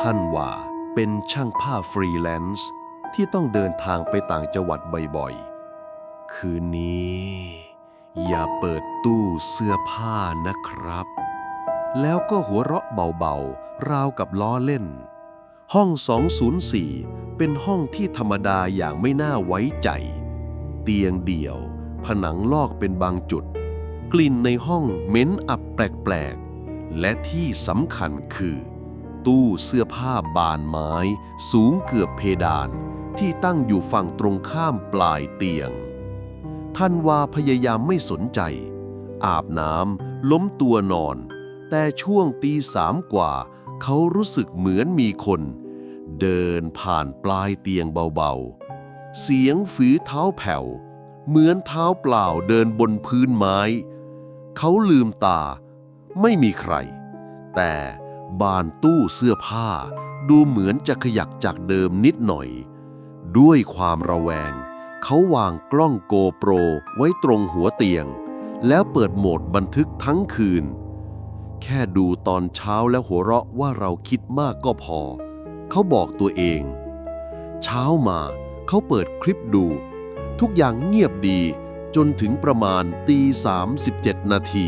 ท่านว่าเป็นช่างผ้าฟรีแลนซ์ที่ต้องเดินทางไปต่างจังหวัดบ่อยๆ คืนนี้ อย่าเปิดตู้เสื้อผ้านะครับ แล้วก็หัวเราะเบาๆ ราวกับล้อเล่น ห้อง 204 เป็นห้องที่ธรรมดาอย่างไม่น่าไว้ใจ เตียงเดี่ยว ผนังลอกเป็นบางจุด กลิ่นในห้องเหม็นอับแปลกๆ และที่สำคัญคือ ตู้เสื้อผ้าบานไม้ สูงเกือบเพดาน ที่ตั้งอยู่ฝั่งตรงข้ามปลายเตียงท่านวาพยายามไม่สนใจ อาบน้ำล้มตัวนอน แต่ช่วงตีสามกว่า เขารู้สึกเหมือนมีคน เดินผ่านปลายเตียงเบาๆ เสียงฝีเท้าแผ่ว เหมือนเท้าเปล่าเดินบนพื้นไม้ เขาลืมตา ไม่มีใคร แต่ บานตู้เสื้อผ้า ดูเหมือนจะขยักจากเดิมนิดหน่อย ด้วยความระแวง เขาวางกล้องโกโปรไว้ตรงหัวเตียง แล้วเปิดโหมดบันทึกทั้งคืน แค่ดูตอนเช้าแล้วหัวเราะว่าเราคิดมากก็พอ เขาบอกตัวเอง เช้ามาเขาเปิดคลิปดู ทุกอย่างเงียบดีจนถึงประมาณตีสามสิบเจ็ดนาที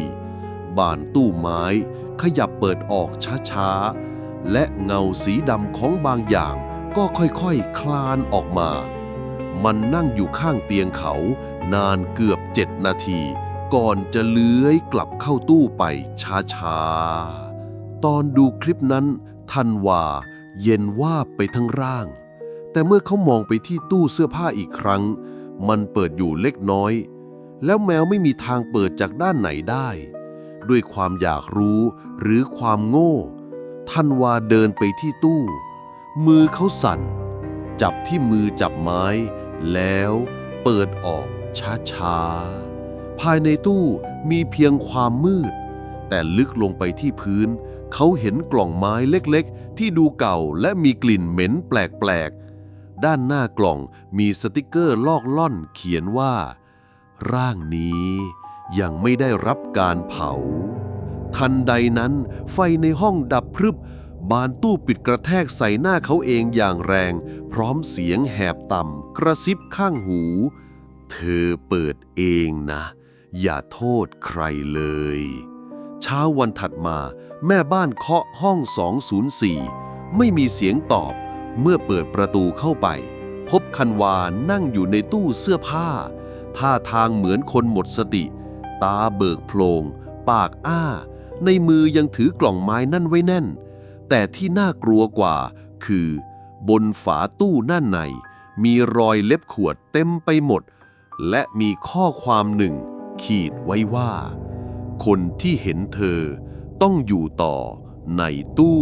บานตู้ไม้ ขยับเปิดออกช้าๆ และเงาสีดำของบางอย่างก็ค่อยๆคคลานออกมา มันนั่งอยู่ข้างเตียงเขา นานเกือบเจ็ดนาที ก่อนจะเลื้อยกลับเข้าตู้ไปช้าๆ ตอนดูคลิปนั้นทันว่าเย็นว่าไปทั้งร่าง แต่เมื่อเขามองไปที่ตู้เสื้อผ้าอีกครั้ง มันเปิดอยู่เล็กน้อย แล้วแมวไม่มีทางเปิดจากด้านไหนได้ ด้วยความอยากรู้หรือความโง่ ท่านวาเดินไปที่ตู้ มือเขาสั่น จับที่มือจับไม้ แล้วเปิดออกช้าๆ ภายในตู้มีเพียงความมืด แต่ลึกลงไปที่พื้น เขาเห็นกล่องไม้เล็กๆ ที่ดูเก่าและมีกลิ่นเหม็นแปลกๆ ด้านหน้ากล่องมีสติกเกอร์ลอกล่อนเขียนว่า ร่างนี้ ยังไม่ได้รับการเผา ทันใดนั้น ไฟในห้องดับพรึบบานตู้ปิดกระแทกใส่หน้าเขาเองอย่างแรง พร้อมเสียงแหบต่ำกระซิบข้างหู เธอเปิดเองนะ อย่าโทษใครเลย เช้าวันถัดมาแม่บ้านเคาะห้อง 204 ไม่มีเสียงตอบ เมื่อเปิดประตูเข้าไป พบคันวานั่งอยู่ในตู้เสื้อผ้า ท่าทางเหมือนคนหมดสติ ตาเบิกโพลง ปากอ้า ในมือยังถือกล่องไม้นั่นไว้แน่น แต่ที่น่ากลัวกว่า คือ บนฝาตู้ด้านใน มีรอยเล็บขวดเต็มไปหมด และมีข้อความหนึ่ง ขีดไว้ว่า คนที่เห็นเธอต้องอยู่ต่อในตู้